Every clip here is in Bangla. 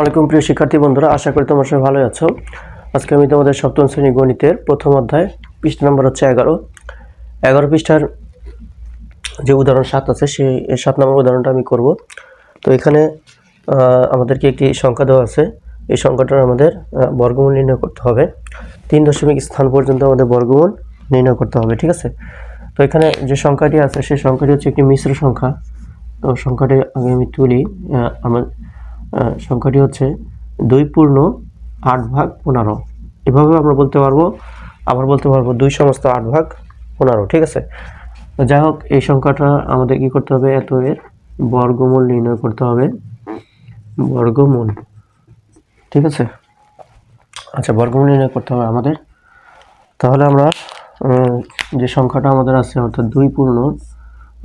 আসসালামাইকুম প্রিয় শিক্ষার্থী বন্ধুরা, আশা করি তোমার সবাই ভালো আছো। আজকে আমি তোমাদের সপ্তম শ্রেণি গণিতের প্রথম অধ্যায়, পৃষ্ঠা নম্বর হচ্ছে এগারো। এগারো পৃষ্ঠার যে উদাহরণ সাত আছে সেই সাত নম্বর উদাহরণটা আমি করব। তো এখানে আমাদেরকে একটি সংখ্যা দেওয়া আছে। এই সংখ্যাটার আমাদের বর্গমূল নির্ণয় করতে হবে। তিন দশমিক স্থান পর্যন্ত আমাদের বর্গমূল নির্ণয় করতে হবে, ঠিক আছে? তো এখানে যে সংখ্যাটি আছে, সেই সংখ্যাটি হচ্ছে একটি মিশ্র সংখ্যা। তো সংখ্যাটি আগে আমি তুলি আমার সংখ্যাটি হচ্ছে দুই পূর্ণ আট ভাগ পনেরো। এভাবে আমরা বলতে পারব, আবার বলতে পারব দুই সমস্ত আট ভাগ পনেরো, ঠিক আছে? যাই হোক, এই সংখ্যাটা আমাদের কি করতে হবে? এত এর বর্গমূল নির্ণয় করতে হবে। বর্গমূল, ঠিক আছে? আচ্ছা বর্গমূল নির্ণয় করতে হবে আমাদের। তাহলে আমরা যে সংখ্যাটা আমাদের আছে, অর্থাৎ দুই পূর্ণ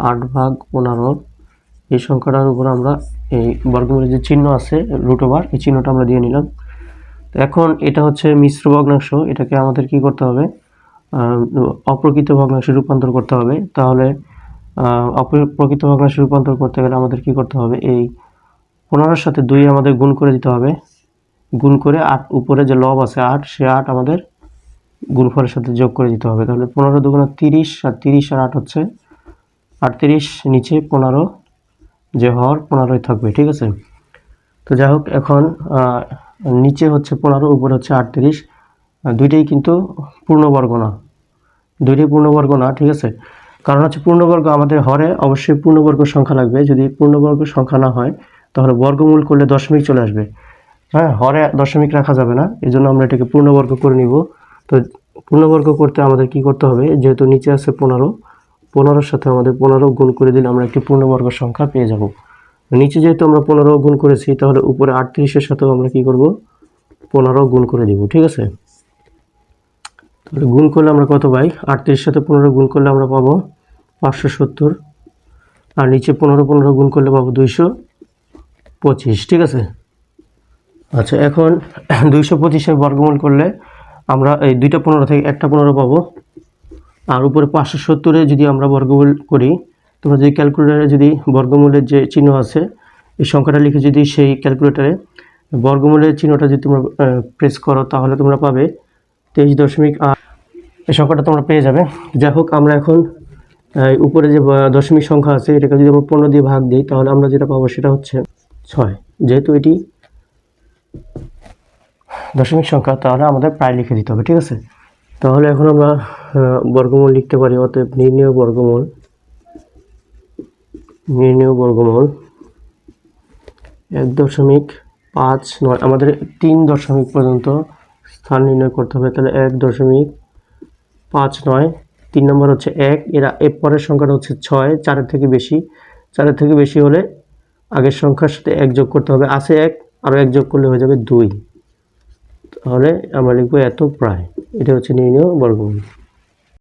আট ভাগ পনেরো এই সংখ্যাটার উপর আমরা এই বর্গমূলের যে চিহ্ন আছে রুট ওভার এই চিহ্নটা আমরা দিয়ে নিলাম। তো এখন এটা হচ্ছে মিশ্র ভগ্নাংশ, এটাকে আমাদের কি করতে হবে? অপ্রকৃত ভগ্নাংশে রূপান্তর করতে হবে। তাহলে অপ্রকৃত ভগ্নাংশে রূপান্তর করতে গেলে আমাদের কি করতে হবে? এই পনেরোর সাথে দুই আমাদের গুণ করে দিতে হবে। গুণ করে আট, উপরে যে লব আছে আট, সে আট আমাদের গুণফলের সাথে যোগ করে দিতে হবে। তাহলে পনেরো দুগুণ তিরিশ, আর তিরিশ আর আট হচ্ছে আটত্রিশ, নিচে পনেরো যে হর পনেরোই থাকবে, ঠিক আছে? তো যাই হোক, এখন নিচে হচ্ছে পনেরো, উপরে হচ্ছে আটত্রিশ দুইটাই কিন্তু পূর্ণবর্গ না দুইটাই পূর্ণবর্গ না ঠিক আছে? কারণ হচ্ছে পূর্ণবর্গ আমাদের হরে, অবশ্যই পূর্ণবর্গ সংখ্যা লাগবে। যদি পূর্ণবর্গ সংখ্যা না হয়, তাহলে বর্গমূল করলে দশমিক চলে আসবে। হ্যাঁ হরে দশমিক রাখা যাবে না এই জন্য আমরা এটাকে পূর্ণবর্গ করে নিব। তো পূর্ণবর্গ করতে আমাদের কি করতে হবে? যেহেতু নিচে আছে পনেরো পনেরোর সাথে আমাদের পনেরো গুণ করে দিলে আমরা একটি পূর্ণবর্গ সংখ্যা পেয়ে যাব। নিচে যেহেতু আমরা পনেরো গুণ করেছি, তাহলে উপরে আটত্রিশের সাথেও আমরা কি করব? পনেরো গুণ করে দিব, ঠিক আছে? তাহলে গুণ করলে আমরা কত পাই? আটত্রিশের সাথে পনেরো গুণ করলে আমরা পাবো পাঁচশো সত্তর। আর নিচে পনেরো পনেরো গুণ করলে পাবো দুইশো পঁচিশ, ঠিক আছে? আচ্ছা এখন দুইশো পঁচিশের বর্গমূল করলে আমরা এই দুইটা পনেরো থেকে একটা পনেরো পাবো। আর উপরে পাঁচশো সত্তরে যদি আমরা বর্গমূল করি, তোমরা যদি ক্যালকুলেটারে যদি বর্গমূলের যে চিহ্ন আছে, এই সংখ্যাটা লিখে যদি সেই ক্যালকুলেটারে বর্গমূলের চিহ্নটা যদি তোমরা প্রেস করো, তাহলে তোমরা পাবে তেইশ দশমিক আট। এই সংখ্যাটা তোমরা পেয়ে যাবে। যাই হোক, আমরা এখন উপরে যে দশমিক সংখ্যা আছে, এটাকে যদি আমরা পনেরো দিয়ে ভাগ দিই, তাহলে আমরা যেটা পাবো সেটা হচ্ছে ছয়। যেহেতু এটি দশমিক সংখ্যা, তাহলে আমাদের প্রায় লিখে দিতে হবে, ঠিক আছে? তাহলে এখন আমরা বর্গমূল লিখতে পারি, অতএব নির্ণয় বর্গমূল নির্ণয় বর্গমূল এক দশমিক পাঁচ নয়, আমাদের তিন দশমিক পর্যন্ত স্থান নির্ণয় করতে হবে, তাহলে এক দশমিক পাঁচ নয়, তিন নম্বর হচ্ছে এক, এরা এর পরের সংখ্যাটা হচ্ছে ছয়, চারের থেকে বেশি, চারের থেকে বেশি হলে আগের সংখ্যার সাথে এক যোগ করতে হবে, আছে এক, আরও এক যোগ করলে হয়ে যাবে দুই। তাহলে আমরা লিখব এত প্রায়। এটা হচ্ছে নির্ণয় বর্গমূল।